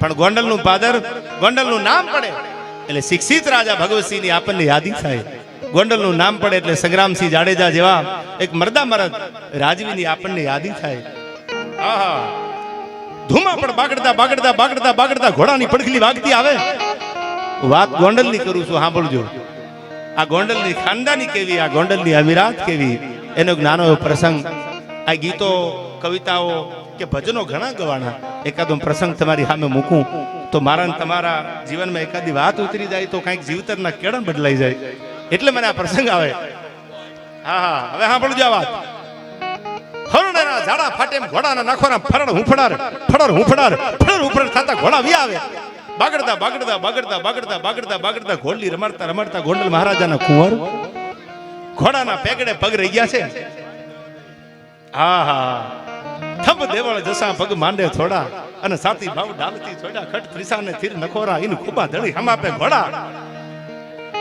પણ ગોંડલનું પાદર ગોંડલનું નામ પડે. એટલે શિક્ષિત રાજા ભગવતસિંહની આપણને યાદી થાય. ગોંડલનું નામ પડે એટલે સંગ્રામસિંહ જાડેજા જેવા એક મરદા મરદ રાજવીની આપણને યાદી થાય. આહા. ધૂમા પણ બાગડતા બાગડતા બાગડતા બાગડતા ઘોડાની પડખલી વાગતી આવે. વાત ગોંડલની કરું છું, સાંભળજો. આ ગોંડલની ખાનદાની કેવી, આ ગોંડલની અમીરાત કેવી, એનો જ્ઞાનો પ્રસંગ આ ગીતો, કવિતાઓ કે ભજનો ઘણા ગવાના એકાદો પ્રસંગ તમારી સામે મૂકું, તો મારા તમારા જીવનમાં એકાદી વાત ઉતરી જાય તો કાંઈક જીવતરના કેળણ બદલાઈ જાય. એટલે મને આ પ્રસંગ આવે. હા હા, હવે સાંભળજો આ વાત. હરણેના ઝાડા ફાટે ઘોડાના નાખવાના ફરણ હુંફડાર ફડર હુંફડાર ફડર હુંફડાર થતા ઘોડા વી આવે. બાગડતા બાગડતા બાગડતા બાગડતા બાગડતા બાગડતા ઘોડલી રમાડતા રમાડતા ગોંડલ મહારાજાના કુંવર. ઘોડાના પેગડે પગ રહી ગયા છે. થંભ દેવળ જસા પગ માંડે થોડા અને સાતી ભાવ ડાલતી થોડા ખટ ત્રિસાને થીર નખોરા ઇન ખૂબા ધડી હમાપે ઘોડા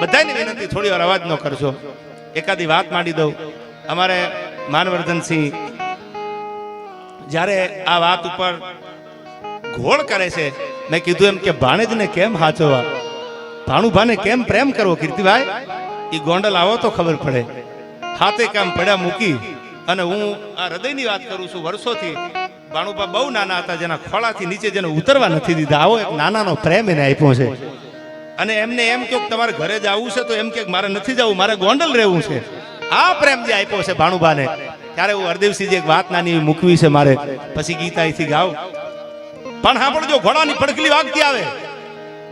બધાની વિનંતી, થોડી વાર અવાજ ન કરશો એકાદી વાત માંડી દઉં. અમારે માનવર્ધનસિંહ જ્યારે આ વાત ઉપર ઘોળ કરે છે, મેં કીધું એમ કે ભાણેજને કેમ હાચવા ભાણુભાને કેમ પ્રેમ કરવો, કીર્તિભાઈ? એ ગોંડલ આવો તો ખબર પડે. હાથે કામ પડ્યા મૂકી અને હું આ હૃદયની વાત કરું છું, વર્ષોથી ભાણુભા બહુ નાના હતા, જેના ખોળાથી નીચે જેને ઉતરવા નથી દીધા. આવો એક નાનાનો પ્રેમ એને આપ્યો છે. અને એમને એમ કહ્યું કે તમારે ઘરે જવું છે, તો એમ કે મારે નથી જવું, મારે ગોંડલ રહેવું છે. આ પ્રેમ જે આપ્યો છે ભાણુભાને ત્યારે હું હરદેવસિંહજી એક વાત નાની મૂકવી છે મારે. પછી ગીતા અહીંથી ગાવ. પણ સાંભળજો, ઘોડાની પડકલી વાગતી આવે.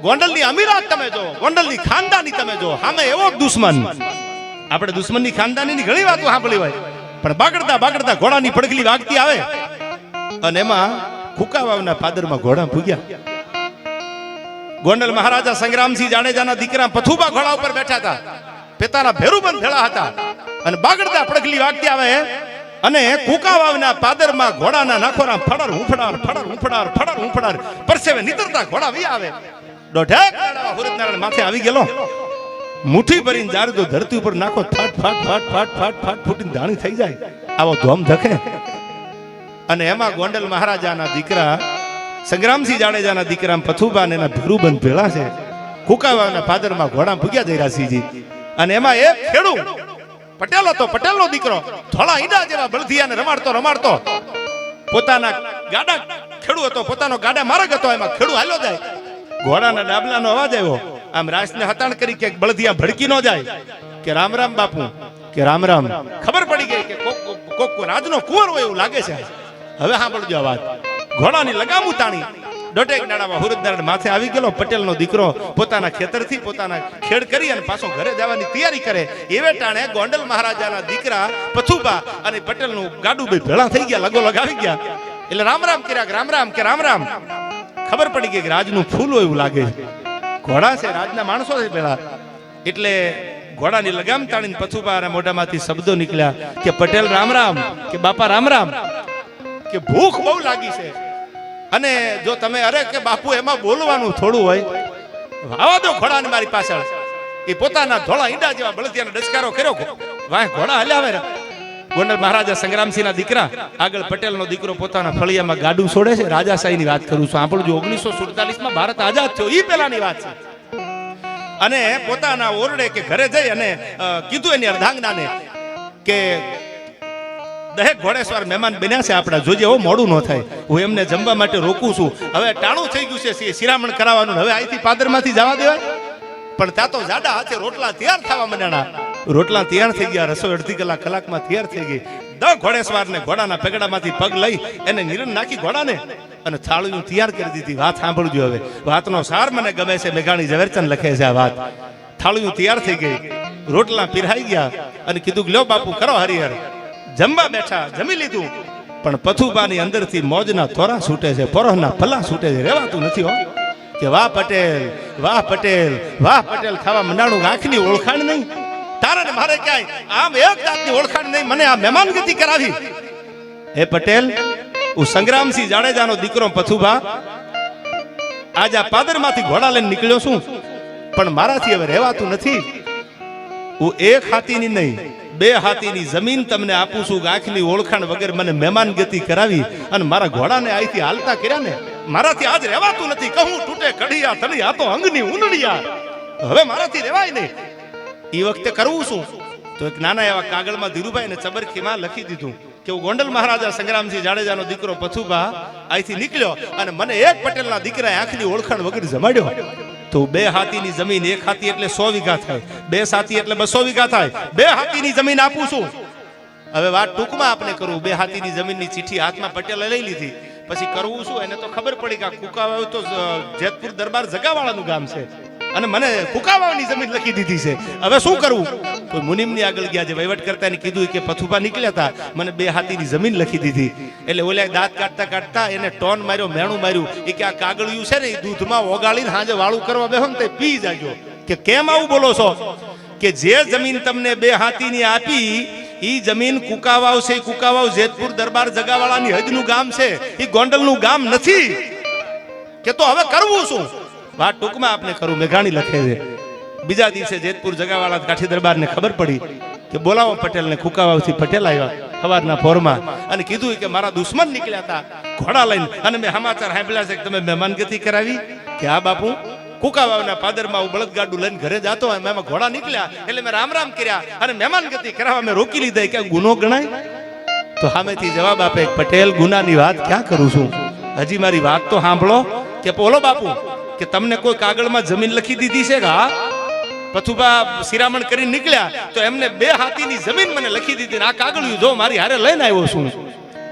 ગોંડલની અમીરાત તમે જો ગોંડલની ખાનદાની તમે જો સામે એવો દુશ્મન. આપણે દુશ્મનની ખાનદાનીની ઘણી વાતો સાંભળી હોય. પણ બાગડતા બાગડતા ઘોડાની પડખલી વાગતી આવે. અને એમાં કુકાવાવના પાદરમાં ઘોડા ભૂગ્યા ગોંડલ મહારાજા સંગ્રામસિંહ જાડેજાના દીકરા પથુબા ઘોડા ઉપર બેઠા હતા. પિતાના ભેરુબંધ ભેળા હતા. અને બાગડતા પડખલી વાગતી આવે. અને કુકાવાવના પાદરમાં ઘોડાના નાખોરા ફડર હુંફડાર ફડર હુંફડાર ફડર હુંફડાર. પરસેવે નીતરતા ઘોડા વી આવે. દોઢેક હુરતનારાયણ માથે આવી ગયેલો. મુઠ્ઠી ભરીને જાર જો ધરતી ઉપર નાખો, ફાટ ફાટ ફાટ ફાટ ફાટ ફાટ ફૂટીને ધાણી થઈ જાય. આવો ધોમ ધકે. અને એમાં ગોંડલ મહારાજાના દીકરા, સંગ્રામસિંહ જાડેજાના દીકરા પથુબા ને એના ભીરુબંધ ભેળા છે. કુકાવાના ફાધરમાં ઘોડા ભૂગ્યા જયરાસિંહજી અને એમાં એક ખેડુ પટેલ હતો પટેલનો દીકરો થોડા ઈંડા જેવા બળદિયાને રમાડતો રમાડતો. પોતાના ગાડા ખેડુ હતો, પોતાનો ગાડા માર્ગ હતો, એમાં ખેડુ હાલ્યો જાય. ઘોડાના ડાબલાનો અવાજ આવ્યો. આમ રાસને હતાણ કરી કે બળદિયા ભડકી ન જાય. કે રામ રામ બાપુ, કે રામ રામ. ખબર પડી ગઈ કે કોક કોક રાજનો કુંવર હોય એવું લાગે છે. હવે સાંભળજો આ વાત. ઘોડાની લગામું તાણી દોઢેક નાડામાં હુરદનારાયણ માથે આવી ગયેલો. પટેલનો દીકરો પોતાના ખેતરથી પોતાના ખેડ કરી અને પાછો ઘરે જવાની તૈયારી કરે. એવે ટાણે ગોંડલ મહારાજાના દીકરા પથુબા અને પટેલનું ગાડું ભાઈ ભેળા થઈ ગયા, લગો લગાવી ગયા. એટલે રામ રામ કર્યા રામ રામ, કે રામ રામ. ખબર પડી ગઈ કે રાજનું ફૂલ હોય એવું લાગે છે. ઘોડા છે, રાજના માણસો છે પેલા. એટલે ઘોડાની લગામ તાણીને પથુબા અને મોઢામાંથી શબ્દો નીકળ્યા કે પટેલ રામ રામ, કે બાપા રામ રામ, કે ભૂખ બહુ લાગી છે. અને જો તમે અરે કે બાપુ, એમાં બોલવાનું થોડું હોય આવા દો ઘોડાને મારી પાછળ. એ પોતાના ધોળા ઈંડા જેવા બળદિયાનો ડસકારો કર્યો. વાહ ઘોડા હલ્યા ગોંડલ મહારાજા સંગ્રામસિંહના દીકરા, આગળ પટેલનો દીકરો પોતાના ફળિયામાં ગાડું છોડે છે. રાજાશાહીની વાત કરું છું. આપણું જો ઓગણીસો સુડતાલીસમાં ભારત આઝાદ થયો. એ પહેલાની વાત છે. અને પોતાના ઓરડે કે ઘરે જઈ અને કીધું એની અર્ધાંગનાને કે દહેક ઘોડેશ્વર મહેમાન બન્યા છે આપણા. જોજે એવો મોડું ન થાય. હું એમને જમવા માટે રોકું છું. હવે ટાણું થઈ ગયું છે શિરામણ કરાવવાનું. હવે અહીંથી પાદરમાંથી જવા દેવાય? પણ ત્યાં તો જાડા હાથે રોટલા તૈયાર થવા માંડ્યા રોટલા તૈયાર થઈ ગયા, રસોઈ અડધી કલાક કલાકમાં તૈયાર થઈ ગઈ. દ ઘોડેસવાર ને ઘોડાના પેગડામાંથી પગ લઈ એને નિરણ નાખી ઘોડાને અને થાળીનું તૈયાર કરી દીધી. વાત સાંભળજો હવે. વાતનો સાર મને ગમે છે, મેઘાણી ઝવેરચંદ લખે છે આ વાત. થાળીનું તૈયાર થઈ ગઈ, રોટલા પીરાઈ ગયા અને કીધું લ્યો બાપુ, કરો હરિહર. જમવા બેઠા, જમી લીધું. પણ પથુબાની અંદરથી મોજના થોરા છૂટે છે, પરોહના પલ્લા છૂટે છે. રેવાતું નથી હો. કે વાહ પટેલ વાહ પટેલ વાહ પટેલ, ખાવા મંડાણું આંખની ઓળખાણ નહીં. તારે મારે ક્યાંય આમ એક જાતની ઓળખાણ નહીં, મને આ મહેમાનગતિ કરાવી. હે પટેલ, હું સંગ્રામસિંહ જાડેજાનો દીકરો પથુભા. આજ આ પાદરમાંથી ઘોડા લઈને નીકળ્યો છું, પણ મારાથી હવે રહેવાતું નથી. હું એક હાથીની નહીં, બે હાથીની જમીન તમને આપું છું આંખની ઓળખાણ વગર મને મહેમાન ગતિ કરાવી અને મારા ઘોડાને અહીંથી હાલતા કર્યા ને, મારાથી આજ રહેવાતું નથી. કહું, તૂટે કઢિયા, તળિયા તો અંગની ઊંડિયા હવે મારાથી રહેવાય નહીં. એ વખતે કરવું શું તો એક નાના એવા કાગળમાં ધીરુભાઈ ને ચબરખીમાં લખી દીધું કે ગોંડલ મહારાજા સંગ્રામસિંહ જાડેજાનો દીકરો પથુભા અહીંથી નીકળ્યો અને મને એક પટેલના દીકરાએ આંખની ઓળખાણ વગર જમાડ્યો. તો બે હાથીની જમીન એક હાથી એટલે સો વીઘા થાય. બે સાથી એટલે બસો વીઘા થાય. બે હાથીની જમીન આપું છું. હવે વાત ટૂંકમાં આપણે કરવું બે હાથીની જમીનની ચિઠ્ઠી હાથમાં પટેલે લઈ લીધી. પછી કરવું શું? એને તો ખબર પડી કે કુકાવાવ તો જેતપુર દરબાર જગાવાળાનું ગામ છે. અને મને કુકાવાવની જમીન લખી દીધી છે. હવે શું કરવું? કોઈ મુનિમની આગળ ગયા જે વહીવટ કરતા એને કીધું કે પથુપા નીકળ્યા હતા મને બે હાથીની જમીન લખી દીધી. એટલે ઓલા દાંત કાઢતા કાઢતા એને ટોન માર્યો, મેણું માર્યું. એ કે આ કાગળિયું છે ને, એ દૂધમાં ઓગાળીને હાજે વાળું કરવા બેહો ને તે પી જાજો. કે કેમ આવું બોલો છો? કે જે જમીન તમને બે હાથીની આપી, ઈ જમીન કુકાવાવ છે કુકાવાવ જેતપુર દરબાર જગાવાળાની હદનું ગામ છે. ઈ ગોંડલનું ગામ નથી. કે તો હવે કરવું શું? વાત ટૂંકમાં આપને કરું મેઘાણી લખે છે. બીજા દિવસે જેતપુર જગાવાળા કાઠી દરબારને ખબર પડી કે બોલાવો પટેલને ખુકાવાથી પટેલ આવ્યા સવારના ફોરમાં અને કીધું કે મારા દુશ્મન નીકળ્યા હતા, ઘોડા લઈને. અને મેં સમાચાર સાંભળ્યા છે કે તમે મહેમાનગતિ કરાવી, કે હા બાપુ, કુકાવાવના પાદરમાં હું બળદગાડું લઈને ઘરે જતો અને એમાં ઘોડા નીકળ્યા, એટલે મેં રામ રામ કર્યા અને મહેમાનગતિ કરાવવા મેં રોકી લીધા. કે ગુનો ગણાય? તો સામેથી જવાબ આપે, પટેલ, ગુનાની વાત ક્યાં કરું છું? હજી મારી વાત તો સાંભળો કે બોલો બાપુ. કે તમને કોઈ કાગળમાં જમીન લખી દીધી છે હા? પથુબા શિરામણ કરીને નીકળ્યા તો એમને બે હાથીની જમીન મને લખી દીધી આ કાગળિયું જો મારી હારે લઈને આવ્યો છું.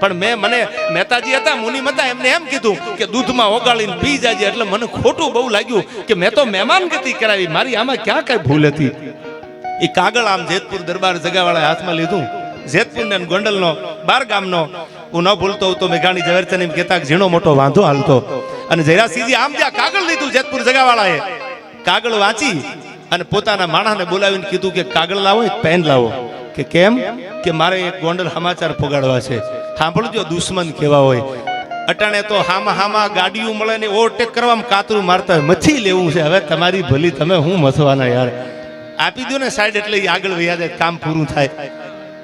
પણ મેં મને મહેતાજી હતા, મુનિમ હતા, એમને એમ કીધું કે દૂધમાં ઓગાળીને પી જાજે એટલે મને ખોટું બહુ લાગ્યું કે મેં તો મહેમાન ગતિ કરાવી, મારી આમાં ક્યાં કઈ ભૂલ હતી? એ કાગળ આમ જેતપુર દરબાર જગાવાળા હાથમાં લીધું. જેતપુર ને ગોંડલનો, બાર ગામનો, હું ન ભૂલતો, હું તો મેઘાણી ઝવેરચંદ એમ કહેતા ઝીણો મોટો વાંધો હાલતો. અને જયરાસિંહજી આમ ત્યાં કાગળ લીધું જેતપુર જગાવાળાએ, કાગળ વાંચી અને પોતાના માણસને બોલાવીને કીધું કે કાગળ લાવો, એક પેન લાવો. કે કેમ? કે મારે એક ગોંડલ સમાચાર પોગાડવા છે. સાંભળજો, દુશ્મન કેવા હોય. અટાણે તો હામાં હામા ગાડીઓ મળે ને ઓવરટેક કરવામાં કાતરું મારતા હોય. મથી લેવું છે. હવે તમારી ભલી, તમે હું મથવાના યાર? આપી દો ને સાઈડ એટલે આગળ વૈયા જાય કામ પૂરું થાય.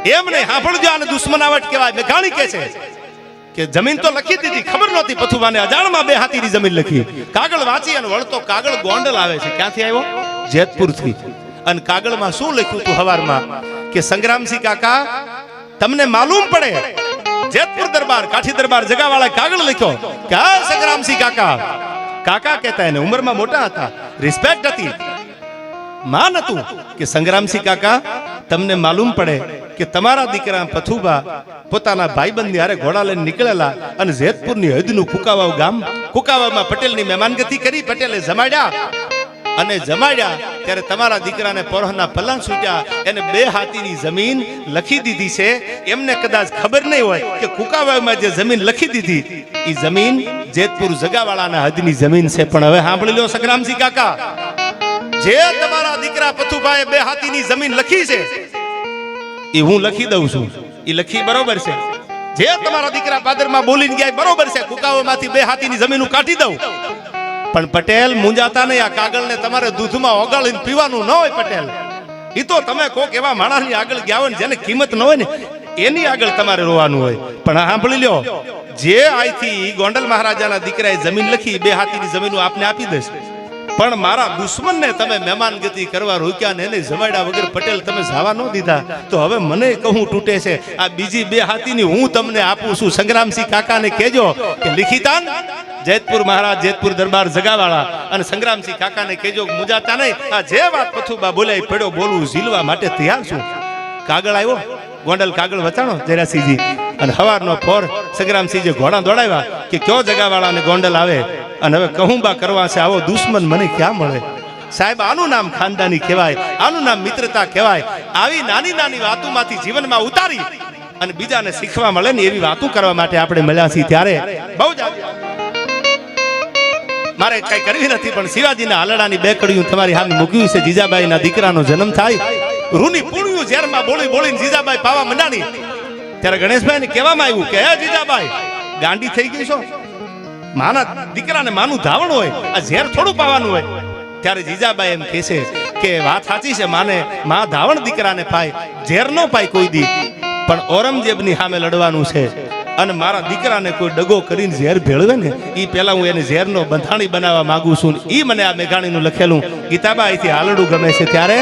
એમ નહીં, સાંભળજો, આને દુશ્મનાવટ કહેવાય. મેઘાણી કે છે કે જમીન તો લખી દીધી ખબર નહોતી પથુબાને અજાણમાં બે હાથીની જમીન લખી. કાગળ વાંચી અને વળતો કાગળ ગોંડલ આવે છે. ક્યાંથી આવ્યો? જેતપુરથી. અને કાગળમાં શું લખ્યું હતું હવારમાં? કે સંગ્રામસિંહ કાકા તમને માલુમ પડે જેતપુર દરબાર કાઠી દરબાર જગાવાળા કાગળ લખ્યો. કે આ સંગ્રામસિંહ કાકા. કાકા કહેતા એને ઉંમરમાં મોટા હતા. રિસ્પેક્ટ હતી. માન હતું કે સંગ્રામસિંહ કાકા, તમને માલુમ પડે કે તમારા દીકરા પથુબા પોતાના ભાઈબંધની હારે ઘોડા લઈને નીકળેલા અને જેતપુરની હદનું કુકાવાવ ગામ કુકાવામાં પટેલની મહેમાનગતિ કરી પટેલે જમાડ્યા. અને જમાડ્યા ત્યારે તમારા દીકરાને પરોહના પલ્લા છૂટ્યા એને બે હાથીની જમીન લખી દીધી છે. એમને કદાચ ખબર નહીં હોય કે કુકાવાવમાં જે જમીન લખી દીધી એ જમીન જેતપુર જગાવાળાના હદની જમીન છે. પણ હવે સાંભળી લો સંગ્રામસિંહ કાકા. જે તમારા દીકરા પથુભાઈ બે હાથીની જમીન લખી છે. એ હું લખી દઉં છું. એ લખી બરોબર છે. જે તમારા દીકરા પાદરમાં બોલીને ગયા બરોબર છે. કુકાઓમાંથી બે હાથીની જમીન હું કાઢી દઉં. પણ પટેલ મુંજાતા નહીં. આ કાગળને તમારે દૂધમાં ઓગાળીને પીવાનું ન હોય પટેલ. એ તો તમે કોક એવા માણસની આગળ ગયા હોય જેને કિંમત ન હોય ને એની આગળ તમારે રોવાનું હોય. પણ સાંભળી લ્યો. જે આઈથી ગોંડલ મહારાજાના દીકરાએ જમીન લખી બે હાથીની જમીન હું આપને આપી દઈશ. પણ મારા દુશ્મનને તમે મહેમાનગતિ કરવા રોક્યા ને એને જમાડ્યા વગર પટેલ તમે જવા ન દીધા. તો હવે મને કહું તૂટે છે. આ બીજી બે હાથીની હું તમને આપું છું. સંગ્રામસિંહ કાકાને કહેજો કે લિખિતાન, જેતપુર મહારાજ, જેતપુર દરબાર જગાવાળા અને સંગ્રામસિંહ કાકાને કહેજો મુજાતા નહીં આ જે વાત પથુબા બોલાય પડ્યો બોલવું ઝીલવા માટે તૈયાર છું. કાગળ આવ્યો? ગોંડલ કાગળ વચાણો જયરાસિંહજી અને હવારનો ફોર સંગ્રામસિંહજી ઘોડા દોડાવ્યા કે કયો જગાવાળા ને ગોંડલ આવે? અને હવે કહુંબા કરવા છે, આવો દુશ્મન મને ક્યાં મળે? સાહેબ, આનું નામ ખાનદાની કહેવાય, આનું નામ મિત્રતા કહેવાય. આવી નાની નાની વાતોમાંથી જીવનમાં ઉતારી અને બીજાને શીખવા મળે ને એવી વાતો કરવા માટે આપણે મળ્યા છીએ ત્યારે. બહુ જ મારે કઈ કરવી નથી, પણ શિવાજીના હાલડાની બે કડીયું તમારી સામે મૂક્યું છે. જીજાબાઈના દીકરાનો જન્મ થાય. રૂની પુણ્યું ઝેરમાં બોલી બોલીને જીજાબાઈ પાવા મંડાણી. ત્યારે ગણેશભાઈને કહેવામાં આવ્યું કે, હે જીજાબાઈ, ગાંડી થઈ ગઈ છો? માના દીકરાને માનું ધાવણ હોય, આ ઝેર થોડું પાવાનું હોય. ત્યારે જીજાબાઈ એમ કહે છે કે વાત સાચી છે, માને મા ધાવણ દીકરાને પાય, ઝેર નો પાય કોઈ દી. પણ ઔરંગઝેબની સામે લડવાનું છે અને મારા દીકરાને કોઈ ડગો કરીને ઝેર ભેળવે ને એ પહેલા હું એને ઝેરનો બંધાણી બનાવવા માંગુ છું એ મને આ મેઘાણીનું લખેલું. ગીતાબા અહીંથી હાલડું ગમે છે ત્યારે